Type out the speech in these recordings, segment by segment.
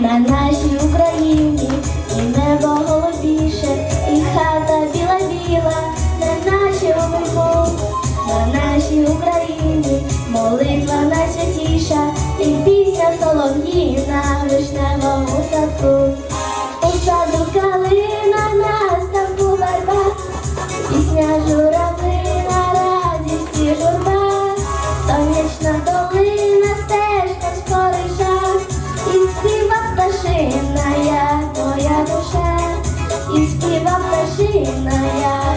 на нашій Україні, і небо голубіше, і хата біла-біла, на нашій Богу, на нашій Україні, молитва найсвятіша, і пісня солов'їна. Вишневому садку. 다시 나야.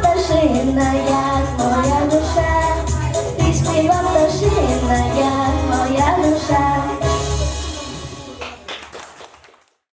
старшина.